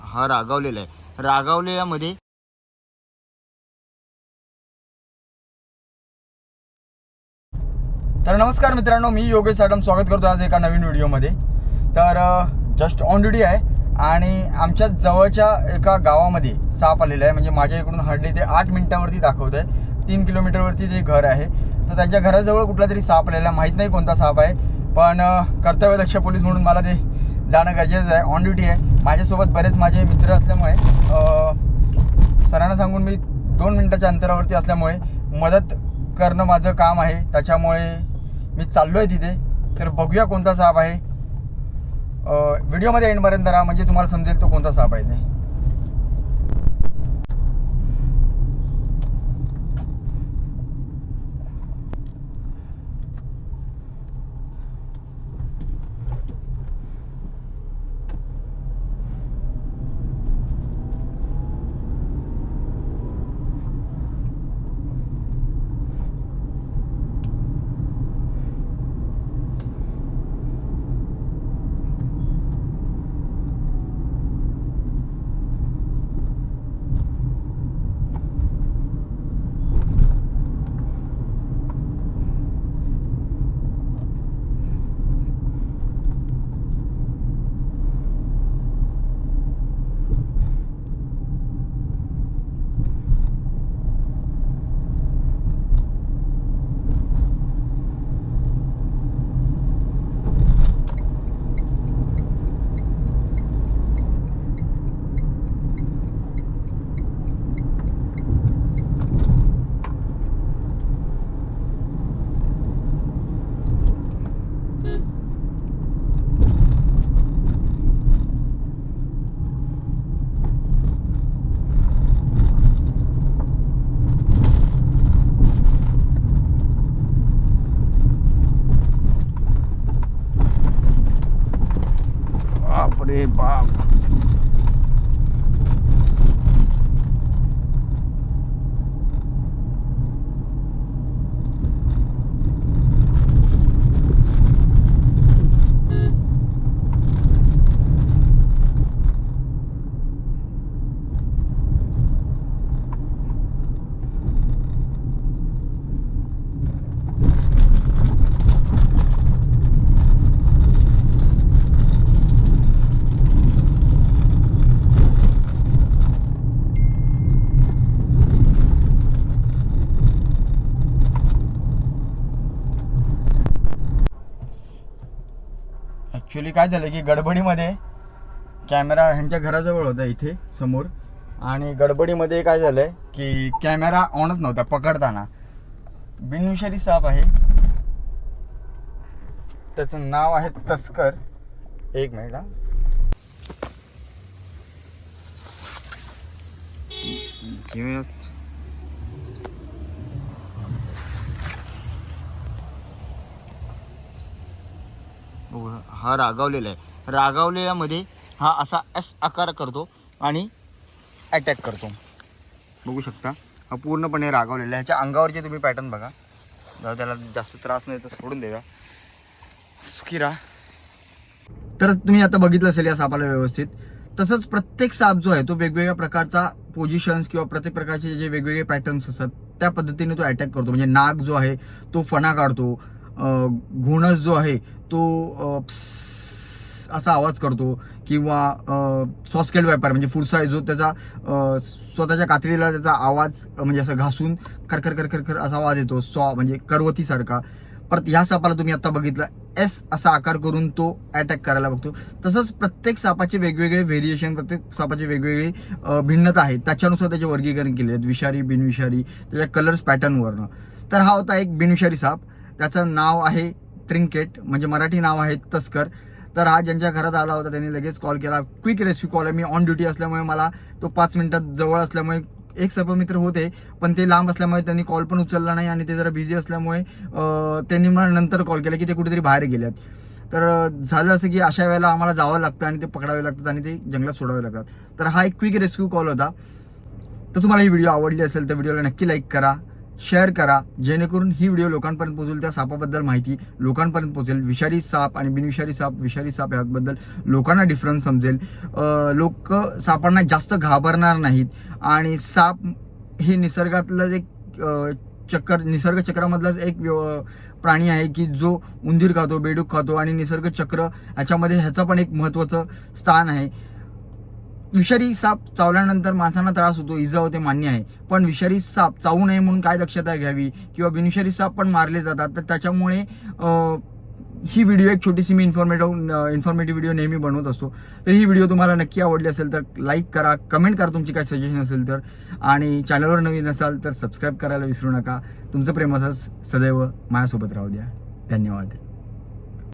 हा रागावलेला आहे. रागावलेल्यामध्ये तर नमस्कार मित्रांनो मी योगेश साडम स्वागत करतो आज एका नवीन व्हिडिओमध्ये. तर जस्ट ऑन ड्युटी आहे आणि आमच्या जवळच्या एका गावामध्ये साप आलेला आहे. म्हणजे माझ्या इकडून हार्डली ते आठ मिनिटावरती दाखवत आहे तीन किलोमीटरवरती ते घर आहे तर त्यांच्या घराजवळ कुठला तरी साप आलेला आहे. माहीत नाही कोणता साप आहे पण कर्तव्य कर्तव्यदक्ष पोलीस म्हणून मला ते जाणं गरजेचं आहे. ऑन ड्युटी आहे. माझ्यासोबत बरेच माझे मित्र असल्यामुळे सरांना सांगून मी दोन मिनटाच्या अंतरावरती असल्यामुळे मदत करणं माझं काम आहे. त्याच्यामुळे मी चाललो आहे तिथे. तर बघूया कोणता साप आहे. व्हिडिओमध्ये एंडपर्यंत राहा म्हणजे तुम्हाला समजेल तो कोणता साप आहे ते. рибалку. ॲक्च्युली काय झालं की गडबडीमध्ये कॅमेरा ह्यांच्या घराजवळ होता इथे समोर. आणि गडबडीमध्ये काय झालंय की कॅमेरा ऑनच नव्हता पकडताना. बिनविषारी साप आहे. त्याचं नाव आहे तस्कर. एक मिनिट हा. हा रागावलेला आहे. रागावलेल्यामध्ये हा असा एस आकार करतो आणि अटॅक करतो. बघू शकता. हा पूर्णपणे रागावलेला आहे. ह्याच्या अंगावरचे तुम्ही पॅटर्न बघा. जर त्याला जास्त त्रास नाही तर सोडून देवा सुखी राहा तर तुम्ही आता बघितलं असेल या सापाला व्यवस्थित. तसंच प्रत्येक साप जो आहे तो वेगवेगळ्या प्रकारचा पोझिशन्स किंवा प्रत्येक प्रकारचे जे वेगवेगळे पॅटर्न्स असतात त्या पद्धतीने तो अटॅक करतो. म्हणजे नाग जो आहे तो फणा काढतो. घोणस जो आहे तो असा आवाज करतो किंवा सॉस्केल व्यापार म्हणजे फुरसा आहे जो त्याचा स्वतःच्या कातडीला त्याचा आवाज म्हणजे असं घासून करकर कर कर कर असा आवाज येतो. सॉ म्हणजे करवतीसारखा परत ह्या सापाला तुम्ही आता बघितलं एस असा आकार करून तो अटॅक करायला बघतो. तसंच प्रत्येक सापाचे वेगवेगळे व्हेरिएशन प्रत्येक सापाचे वेगवेगळे भिन्नता आहे. त्याच्यानुसार त्याचे वर्गीकरण केले आहेत. विषारी बिनविषारी त्याच्या कलर्स पॅटर्नवरनं तर हा होता एक बिनविषारी साप. त्याचं नाव आहे ट्रिंकेट म्हणजे मराठी नाव आहे तस्कर. तर हा ज्यांच्या घरात आला होता त्यांनी लगेच कॉल केला. क्विक रेस्क्यू कॉल आहे. मी ऑन ड्युटी असल्यामुळे मला तो पाच मिनिटात जवळ असल्यामुळे एक सर्पमित्र होते पण ते लांब असल्यामुळे त्यांनी कॉल पण उचलला नाही आणि ते जरा बिझी असल्यामुळे त्यांनी मला नंतर कॉल केला की ते कुठेतरी बाहेर गेलेत. तर झालं असं की अशा वेळेला आम्हाला जावं लागतं आणि ते पकडावे लागतात आणि ते जंगलात सोडावे लागतात. तर हा एक क्विक रेस्क्यू कॉल होता. तर तुम्हाला ही व्हिडिओ आवडली असेल तर व्हिडिओला नक्की लाईक करा. शेअर करा जेणेकरून ही व्हिडिओ लोकांपर्यंत पोहोचेल. त्या सापाबद्दल माहिती लोकांपर्यंत पोहोचेल. विषारी साप आणि बिनविषारी साप विषारी साप याबद्दल लोकांना डिफरन्स समजेल. लोक सापांना जास्त घाबरणार नाहीत. आणि साप हे निसर्गातलं एक चक्कर निसर्ग चक्रामधलाच एक प्राणी आहे की जो उंदीर खातो बेडूक खातो आणि निसर्ग चक्र ह्याच्यामध्ये ह्याचं पण एक महत्त्वाचं स्थान आहे. विषारी साप चावल्यानंतर माणसांना त्रास होतो इजा होते मान्य आहे. पण विषारी साप चावू नये म्हणून काय दक्षता घ्यावी? किंवा बिनविषारी साप पण मारले जातात. तर त्याच्यामुळे ही व्हिडिओ एक छोटीशी मी इन्फॉर्मेटिव्ह इन्फॉर्मेटिव्ह व्हिडिओ नेहमी बनवत असतो. तर ही व्हिडिओ तुम्हाला नक्की आवडली असेल तर लाईक करा कमेंट करा तुमची काय सजेशन असेल तर. आणि चॅनलवर नवीन असाल तर सबस्क्राईब करायला विसरू नका. तुमचं प्रेम असंच सदैव माझ्यासोबत राहू द्या. धन्यवाद.